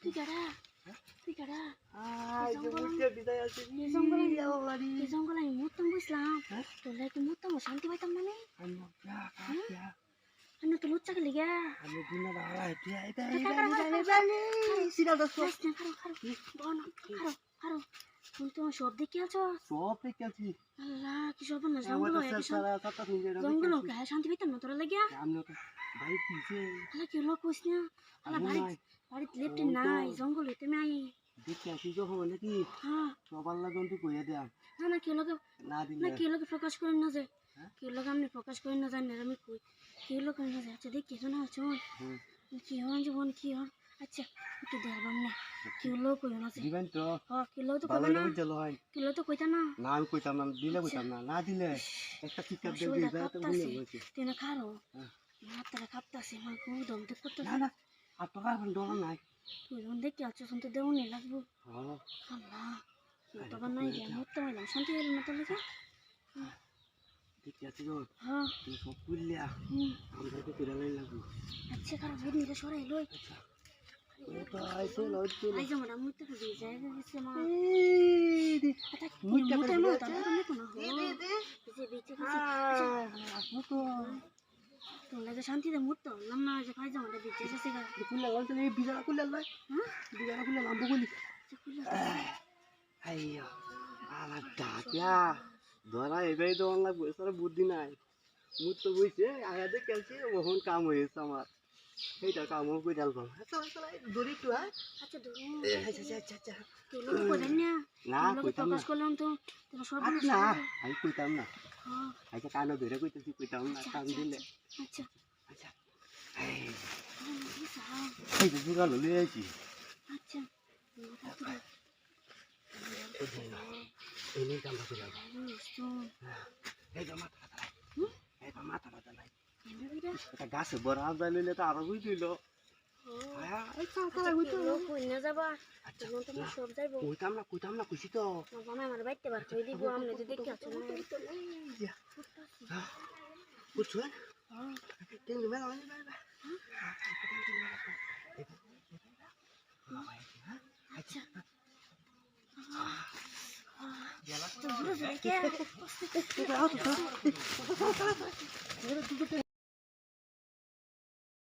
তুই কারা তুই কারা জঙ্গলে আমি মরতাম বুঝলাম। হ্যাঁ? তোর লাগে মরতাম? শান্তি পাইতাম না নে আমি তো লুচ্চা গেলি গা আমি দিনা বালা হেটিয়া এটা খারো, এটা খারো, খারো, এটা সিরা দছ খাস না খারো খারো তুমি তোমার সব দেখে আছো সব দেখেছি আল্লাহ কি সব না জঙ্গল জঙ্গল কে শান্তি পাইতাম না তোরা লাগিয়া আমি তো ভাই পিছে আল্লাহ কি লোক কইস না আল্লাহ বাড়ি নাই বাড়িতে লেফটে নাই জঙ্গল হইতে নাই দেখি আসি যখন নাকি হ্যাঁ সবার লাগন তুই কইয়া দেয়া না না লোকে না না লোকে প্রকাশ করেন না যে? কেউ লোকে আপনি প্রকাশ করেন না জানেন আমি কই। কেউ লোক না আচ্ছা দেখি শোনা চল হুম। কি হন জীবন কি হন আচ্ছা একটু দেখবাম না। কেউ লোক কই না যে। দিবেন তো। হ্যাঁ কেউ লোক তো কইবে না। করে হয়। কেউ লোক তো কইতা না। না আমি কইতাম না দিলে কইতাম না না দিলে একটা শিক্ষা দিয়ে শরীরটা তো। বুঝে গেছে। তুই না খারো? হ্যাঁ। হাতটা আমার খুব দম দেখ করতে না না আর তো আর ডর নাই। তুই যখন দেখি আছো শুনতে দেবো নি লাগবো। হ্যাঁ। আল্লাহ তো আবার নাই গে মরতে শান্তি হইলাম না তাহলে দেখি আসি যখন হ্যাঁ। তুই সব করলিয়া হুম। আমরা তো কিরা লাই লাগবো। আচ্ছা খারাপ সরাই লই আচ্ছা। ও তো আইছে লইছে আই যেমন আমি তো দিয়ে যায় গেছে মা। এই দি আচ্ছা মুইটা মুতে? করে মো দিলে তাহলে তো নেকো না হো যে বেঁচে গেছে। আসব তো তোর লাগে শান্তিতে হলাম না যে খাই যাও বেঁচে গা লইছে এই বিজারা হ্যাঁ? বিজারা কুলে লাম্বো আচ্ছা আইয়া আমার ডাকিয়া ধরা এবারে তো অনলাইন বসে বুদ্ধি নাই। মুত তো বুঝছে আগাতে খেলছে ওহন কাম হয়েছে আমার। এইটা কাম করে ডালবাম দড়ি তো হ্যাঁ। আচ্ছা আচ্ছা আচ্ছা আচ্ছা আচ্ছা। না। কইতাম না। করলাম তো। আচ্ছা না আমি কইতাম না। হ্যাঁ। আচ্ছা কানো ধরে কইতেছি কইতাম না কাম দিলে। আচ্ছা। আচ্ছা এই। আচ্ছা। জুগালো আচ্ছা। এই নিয়ে কামটা করে বুঝছ এই তো মাথা ব্যথা? এই তো মাথা ব্যথা নাই। এটা গাছে বড় আবদাই লইলে তো আরও বুঝ দিল ও এই চাচা হইতো লোক কই না যাবা আচ্ছা তখন তুমি সব যাইবো কইতাম না কইতাম না কইছি তো বাবা আমার বাইতে বার কই দিব আমনে যদি দেখি আছো না বুঝছেন হ্যাঁ তিন মেলা মানে বাইবা আচ্ছা গেলা তো ঘুরে ঘুরে কে তো